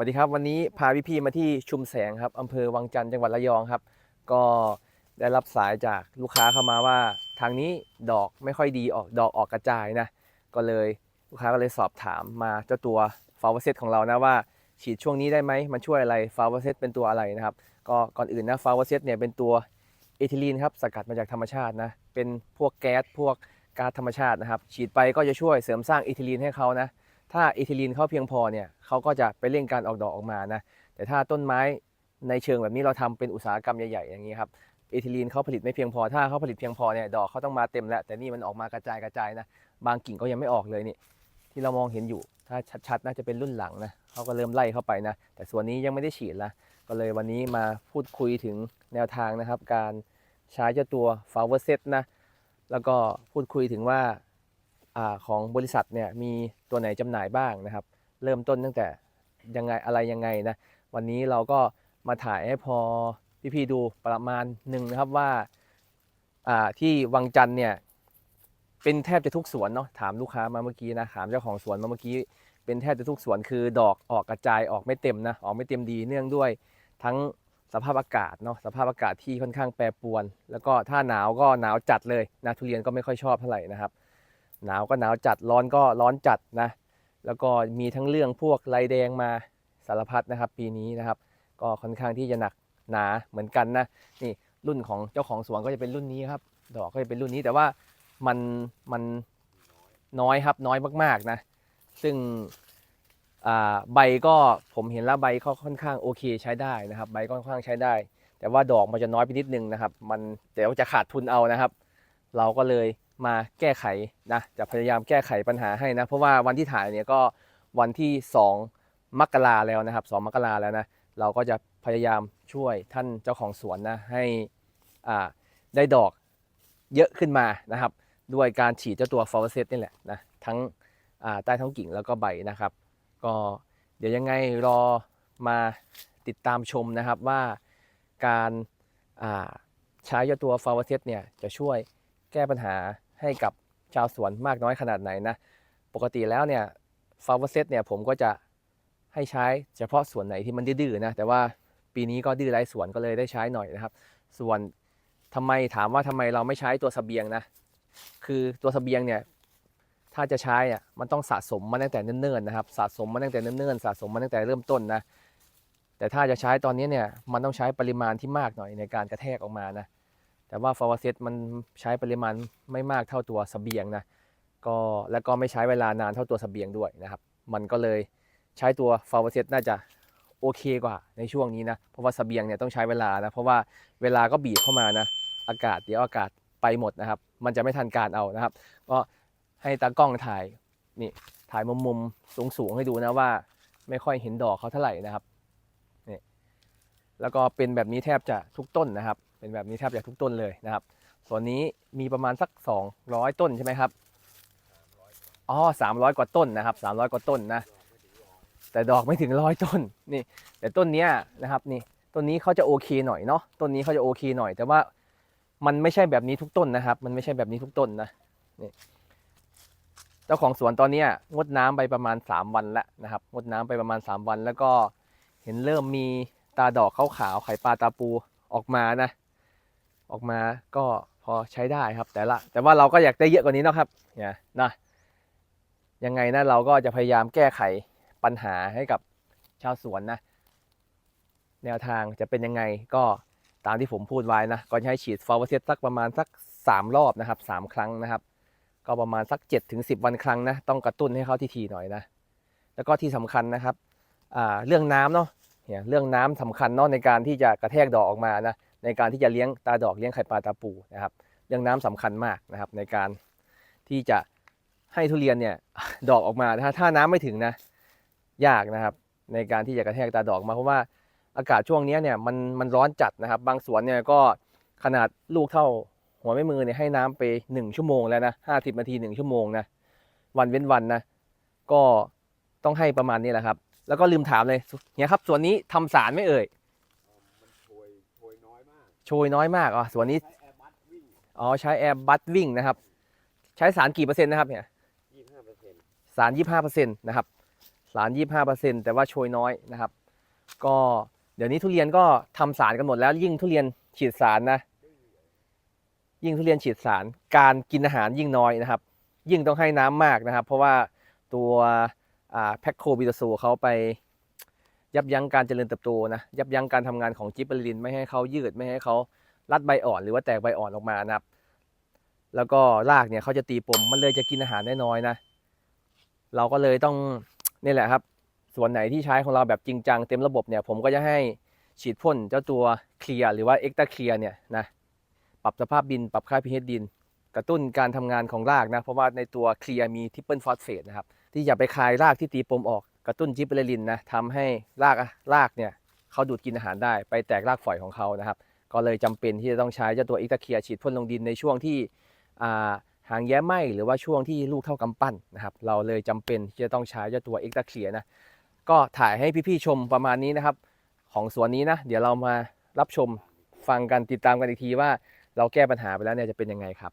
วัสดีครับวันนี้พาพี่ๆมาที่ชุมแสงครับอำเภอวังจันทร์จังหวัดระยองครับ ก็ได้รับสายจากลูกค้าเข้ามาว่า ทางนี้ดอกไม่ค่อยดีออกดอกออกกระจายนะ ก็เลยลูกค้าก็เลยสอบถามมาเจ้าตัวฟาวเวอร์เซตของเรานะว่า ฉีดช่วงนี้ได้ไหมมันช่วยอะไรฟาวเวอร์เซตเป็นตัวอะไรนะครับ ก็ก่อนอื่นนะฟาวเวอร์เซตเนี่ยเป็นตัวเอทิลีนครับสกัดมาจากธรรมชาตินะเป็นพวกแก๊สพวกก๊าซธรรมชาตินะครับ ฉีดไปก็จะช่วยเสริมสร้างเอทิลีนให้เขานะ ถ้าเอทิลีนเขาเพียงพอเนี่ยเขาก็จะไปเร่งการออกดอกออกมานะแต่ถ้าต้นไม้ในเชิงแบบนี้เราทำเป็นอุตสาหกรรมใหญ่ๆอย่างนี้ครับเอทิลีนเขาผลิตไม่เพียงพอถ้าเขาผลิตเพียงพอเนี่ยดอกเขาต้องมาเต็มแล้วแต่นี่มันออกมากระจายกระจายนะบางกิ่งก็ยังไม่ออกเลยนี่ที่เรามองเห็นอยู่ถ้าชัดๆน่าจะเป็นรุ่นหลังนะเขาก็เริ่มไล่เข้าไปนะ แต่ส่วนนี้ยังไม่ได้ฉีดละก็เลยวันนี้มาพูดคุยถึงแนวทางนะครับ การใช้เจ้าตัว f o w e r Set นะแล้วก็พูดคุยถึงว่า อของบริษัทเนี่ยมีตัวไหนจำหน่ายบ้างนะครับ เริ่มต้นตั้งแต่ยังไงอะไรยังไงนะวันนี้เราก็มาถ่ายให้พอพี่ๆดูประมาณหนึ่งนะครับว่าอ่าที่วังจันทร์เนี่ยเป็นแทบจะทุกสวนเนาะถามลูกค้ามาเมื่อกี้นะถามเจ้าของสวนมาเมื่อกี้เป็นแทบจะทุกสวนคือดอกออกกระจายออกไม่เต็มนะออกไม่เต็มดีเนื่องด้วยทั้งสภาพอากาศเนาะสภาพอากาศที่ค่อนข้างแปรปรวน แล้วก็ถ้าหนาวก็หนาวจัดเลยนะทุเรียนก็ไม่ค่อยชอบเท่าไหร่นะครับ หนาวก็หนาวจัดร้อนก็ร้อนจัดนะ แล้วก็มีทั้งเรื่องพวกลายแดงมาสารพัดนะครับ ปีนี้นะครับ ก็ค่อนข้างที่จะหนักหนาเหมือนกันนะนี่รุ่นของเจ้าของสวนก็จะเป็นรุ่นนี้ครับ ดอกก็จะเป็นรุ่นนี้แต่ว่ามันมันน้อยครับน้อยมากๆนะ ซึ่งใบก็ผมเห็นแล้วใบก็ค่อนข้างโอเคใช้ได้นะครับ ใบก็ค่อนข้างใช้ได้ แต่ว่าดอกมันจะน้อยไปนิดนึงนะครับ มันเดี๋ยวจะขาดทุนเอานะครับ เราก็เลย มาแก้ไขนะจะพยายามแก้ไขปัญหาให้นะ เพราะว่าวันที่ถ่ายเนี่ยก็วันที่ 2 มกราแล้วนะครับ 2 มกราแล้วนะ เราก็จะพยายามช่วยท่านเจ้าของสวนนะให้อ่าได้ดอกเยอะขึ้นมานะครับ ด้วยการฉีดเจ้าตัวฟอร์เซตนี่แหละนะทั้งอ่าใต้ท้องกิ่งแล้วก็ใบนะครับ ก็เดี๋ยวยังไงรอมาติดตามชมนะครับว่าการอ่าใช้เจ้าตัวฟอร์เซตเนี่ยจะช่วยแก้ปัญหา ให้กับชาวสวนมากน้อยขนาดไหนนะ ปกติแล้วเนี่ยฟาร์เซตเนี่ยผมก็จะให้ใช้เฉพาะส่วนไหนที่มันดื้อนะ แต่ว่าปีนี้ก็ดื้อไรสวนก็เลยได้ใช้หน่อยนะครับ ส่วนทำไมถามว่าทำไมเราไม่ใช้ตัวสเสบียงนะ คือตัวสเสบียงเนี่ยถ้าจะใช้อะมันต้องสะสมมาตั้งแต่เนิ่นๆนะครับ สะสมมาตั้งแต่เนิ่นๆสะสมมาตั้งแต่เริ่มต้นนะ แต่ถ้าจะใช้ตอนนี้เนี่ยมันต้องใช้ปริมาณที่มากหน่อยในการกระแทกออกมานะ แต่ว่าฟาวเซตมันใช้ปริมาณไม่มากเท่าตัวสเบียงนะก็แล้วก็ไม่ใช้เวลานานเท่าตัวสเบียงด้วยนะครับ มันก็เลยใช้ตัวฟาวเซตน่าจะโอเคกว่าในช่วงนี้นะ เพราะว่าสเบียงเนี่ยต้องใช้เวลานะ เพราะว่าเวลาก็บีบเข้ามานะ อากาศเดี๋ยวอากาศไปหมดนะครับ มันจะไม่ทันการเอานะครับ ก็ให้ตากล้องถ่ายนี่ถ่ายมุมมุมสูงสูงๆให้ดูนะว่า ไม่ค่อยเห็นดอกเขาเท่าไหร่นะครับนี่แล้วก็เป็นแบบนี้แทบจะทุกต้นนะครับ เป็นแบบนี้แทบจะทุกต้นเลยนะครับส่วนนี้มีประมาณสัก 200 ต้นใช่ไหมครับอ๋อสามร้อยกว่าต้นนะครับสามร้อยกว่าต้นนะแต่ดอกไม่ถึงร้อยต้นนี่ แต่ต้นเนี้ยนะครับนี่ต้นนี้เขาจะโอเคหน่อยเนาะต้นนี้เขาจะโอเคหน่อย แต่ว่ามันไม่ใช่แบบนี้ทุกต้นนะครับ มันไม่ใช่แบบนี้ทุกต้นนะนี่เจ้าของสวนตอนนี้งดน้ำไปประมาณ 3 วันแล้วนะครับงดน้ำไปประมาณ 3 วัน แล้วก็เห็นเริ่มมีตาดอกขาวๆไข่ปลาตาปูออกมานะ ออกมาก็พอใช้ได้ครับ แต่ละ แต่ว่าเราก็อยากได้เยอะกว่านี้เนาะครับเนี่ยนะยังไงนะเราก็จะพยายามแก้ไขปัญหาให้กับชาวสวนนะ แนวทางจะเป็นยังไงก็ตามที่ผมพูดไว้นะก่อนให้ฉีดฟอร์เซตสักประมาณสัก 3 รอบนะครับ 3 ครั้งนะครับ ก็ประมาณสัก7ถึง10 วันครั้งนะ ต้องกระตุ้นให้เขาทีๆหน่อยนะ แล้วก็ที่สำคัญนะครับเรื่องน้ำเนาะเนี่ยเรื่องน้ำสำคัญเนาะในการที่จะกระแทกดอกออกมานะ ในการที่จะเลี้ยงตาดอกเลี้ยงไข่ปลาตาปูนะครับ เรื่องน้ำสำคัญมากนะครับ ในการที่จะให้ทุเรียนเนี่ยดอกออกมาถ้าถ้าน้ำไม่ถึงนะ ยากนะครับ ในการที่จะกระแทกตาดอกมาเพราะว่าอากาศช่วงนี้เนี่ยมันมันร้อนจัดนะครับ บางสวนเนี่ยก็ขนาดลูกเท่าหัวแม่มือเนี่ยให้น้ำไปหนึ่งชั่วโมงแล้วนะห้าสิบนาทีหนึ่งชั่วโมงนะวันเว้นวันนะก็ต้องให้ประมาณนี้แหละครับ แล้วก็ลืมถามเลยเนี่ยครับสวนนี้ทำสารไม่เอ่ย ยโชยน้อยมากโชยน้อยมากอ๋อสวนนี้ ใช้แอร์บัสวิ่ง อ๋อ ใช้แอร์บัสวิ่งนะครับ ใช้สารกี่เปอร์เซ็นต์นะครับเนี่ยยี่ห้าเปอร์เซ็นต์สาร25%นะครับ สาร25%แต่ว่าโชยน้อยนะครับ ก็เดี๋ยวนี้ทุเรียนก็ทำสารกันหมดแล้วยิ่งทุเรียนฉีดสารนะ ยิ่งทุเรียนฉีดสารการกินอาหารยิ่งน้อยนะครับ ยิ่งต้องให้น้ำมากนะครับ เพราะว่าตัวแพคโคบิโตซูเขาไป ยับยั้งการเจริญเติบโตนะยับยั้งการทำงานของจิบเบอรินไม่ให้เขายืดไม่ให้เขารัดใบอ่อนหรือว่าแตกใบอ่อนออกมานะครับ แล้วก็รากเนี่ยเขาจะตีปมมันเลยจะกินอาหารได้น้อยนะ เราก็เลยต้องนี่แหละครับ ส่วนไหนที่ใช้ของเราแบบจริงจังเต็มระบบเนี่ยผมก็จะให้ฉีดพ่นเจ้าตัวเคลียร์หรือว่าเอ็กตาเคลียร์เนี่ยนะปรับสภาพดินปรับค่า pH ดิน กระตุ้นการทำงานของรากนะเพราะว่าในตัวเคลียร์มีทิปเปิลฟอสเฟตนะครับที่อย่าไปคายรากที่ตีปมออก กระตุ้นจิบเบอรินนะทำให้รากรากเนี่ยเขาดูดกินอาหารได้ไปแตกรากฝอยของเขานะครับ ก็เลยจำเป็นที่จะต้องใช้เจ้าตัวเอ็กตาเคียฉีดพ่นลงดินในช่วงที่อ่าหางแย้ไหมหรือว่าช่วงที่ลูกเท่ากำปั้นนะครับ เราเลยจำเป็นที่จะต้องใช้เจ้าตัวเอ็กตาเคียนะก็ถ่ายให้พี่ๆชมประมาณนี้นะครับ ของสวนนี้นะ เดี๋ยวเรามารับชมฟังกันติดตามกันอีกทีว่า เราแก้ปัญหาไปแล้วเนี่ยจะเป็นยังไงครับ